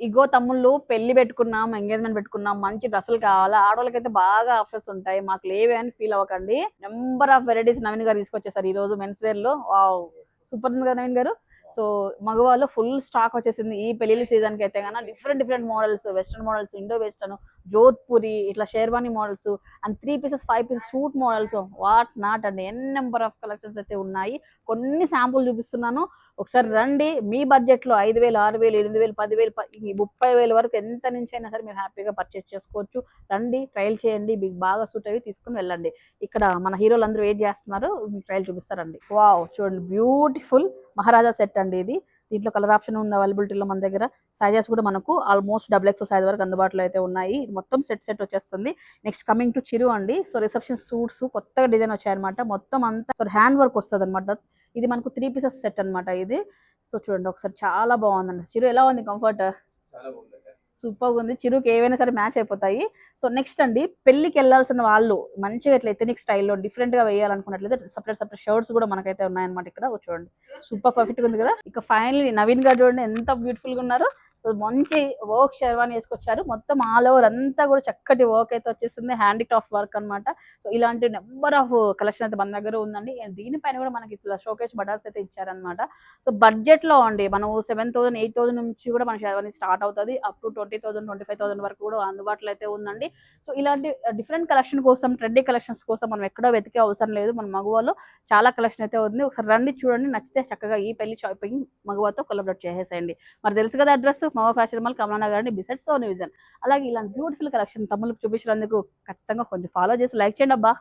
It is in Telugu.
ఇగో తమ్ముళ్ళు పెళ్ళి పెట్టుకున్నాం ఎంగేజ్మెంట్ పెట్టుకున్నాం మంచి డ్రెస్సులు కావాలా? ఆడవాళ్ళకైతే బాగా ఆఫర్స్ ఉంటాయి. మాకు లేవే అని ఫీల్ అవ్వకండి. నెంబర్ ఆఫ్ వెరైటీస్ నవీన్ గారు తీసుకొచ్చేసారు ఈ రోజు మెన్స్ వేర్లో వావ్ సూపర్ నవీన్ గారు? సో మగవాళ్ళు ఫుల్ స్టాక్ వచ్చేసింది. ఈ పెళ్ళి సీజన్కి అయితే కన్నా different different models western models indo western Jodhpuri ఇట్లా sherwani models and three pieces five pieces suit models what not and n number of collections అయితే ఉన్నాయి. కొన్ని శాంపుల్ చూపిస్తున్నాను. ఒకసారి రండి. మీ బడ్జెట్లో ఐదు వేలు ఆరు వేలు ఎనిమిది వేలు పదివేలు ముప్పై వేల వరకు ఎంత నుంచి అయినా సరే మీరు హ్యాపీగా పర్చేస్ చేసుకోవచ్చు. రండి ట్రయల్ చేయండి. మీకు బాగా సూట్ అయ్యి తీసుకుని వెళ్ళండి. ఇక్కడ మన హీరోలు అందరూ వెయిట్ చేస్తున్నారు? మీకు ట్రయల్ చూపిస్తారండి. వావ్ చూడండి. బ్యూటిఫుల్ మహారాజా సెట్ అండి ఇది. దీంట్లో కలర్ ఆప్షన్ ఉంది అవైలబిలిటీలో మన దగ్గర సైజెస్ కూడా మనకు ఆల్మోస్ట్ డబుల్ ఎక్స్ సైజ్ వరకు అందుబాటులో అయితే ఉన్నాయి. ఇది మొత్తం సెట్ సెట్ వచ్చేస్తుంది. నెక్స్ట్ కమింగ్ టు చిరు అండి. సో రిసెప్షన్ సూట్స్ కొత్తగా డిజైన్ వచ్చాయన్నమాట. మొత్తం అంతా సో హ్యాండ్ వర్క్ వస్తుంది అనమాట ఇది మనకు త్రీ పీసెస్ సెట్ అన్నమాట ఇది. సో చూడండి ఒకసారి చాలా బాగుందండి. చిరు ఎలా ఉంది కంఫర్ట్ సూపర్గా ఉంది చిరుకి ఏవైనా సరే మ్యాచ్ అయిపోతాయి. సో నెక్స్ట్ అండి పెళ్ళికి వెళ్ళాల్సిన వాళ్ళు మంచిగా ఇట్లా ఎథనిక్ స్టైల్లో డిఫరెంట్గా వేయాలనుకున్నట్లయితే సపరేట్ సపరేట్ షర్ట్స్ కూడా మనకైతే ఉన్నాయన్నమాట ఇక్కడ. చూడండి. సూపర్ పర్ఫెక్ట్ ఉంది కదా. ఇక ఫైనల్లీ నవీన్ గారు చూడండి ఎంత బ్యూటిఫుల్గా ఉన్నారు మంచి వర్క్ షెర్వాని వేసుకొచ్చారు. మొత్తం ఆల్ ఓవర్ అంతా కూడా చక్కటి వర్క్ అయితే వచ్చేస్తుంది హ్యాండిక్రాఫ్ట్ వర్క్ అన్నమాట. సో ఇలాంటి నెంబర్ ఆఫ్ కలెక్షన్ అయితే మన దగ్గర ఉందండి. దీనిపైన కూడా మనకి ఇట్లా షోకేస్ బటన్స్ అయితే ఇచ్చారనమాట సో బడ్జెట్లో అండి మనం సెవెన్ థౌసండ్ ఎయిట్ థౌసండ్ నుంచి కూడా మన షెర్వాని స్టార్ట్ అవుతుంది. Up to twenty thousand twenty five thousand వరకు కూడా అందుబాటులో అయితే ఉందండి. సో ఇలాంటి డిఫరెంట్ కలెక్షన్ కోసం ట్రెండీ కలెక్షన్స్ కోసం మనం ఎక్కడో వెతికే అవసరం లేదు. మన మగవాళ్ళు చాలా కలెక్షన్ అయితే ఉంది. ఒకసారి రండి చూడండి. నచ్చితే చక్కగా ఈ పెళ్ళి షాపింగ్ మగవాతో కొలబరేట్ చేసేసేయండి మరి తెలుసు కదా అడ్రస్? మగ ఫ్యాషన్ మాల్ కమలానగర్ అండి బిసెట్ సో న్యూజన్ అలాగే ఇలాంటి బ్యూటిఫుల్ కలెక్షన్ తమ్ములకు చూపించినందుకు ఖచ్చితంగా కొంచెం ఫాలో చేసి లైక్ చేయండి అబ్బా.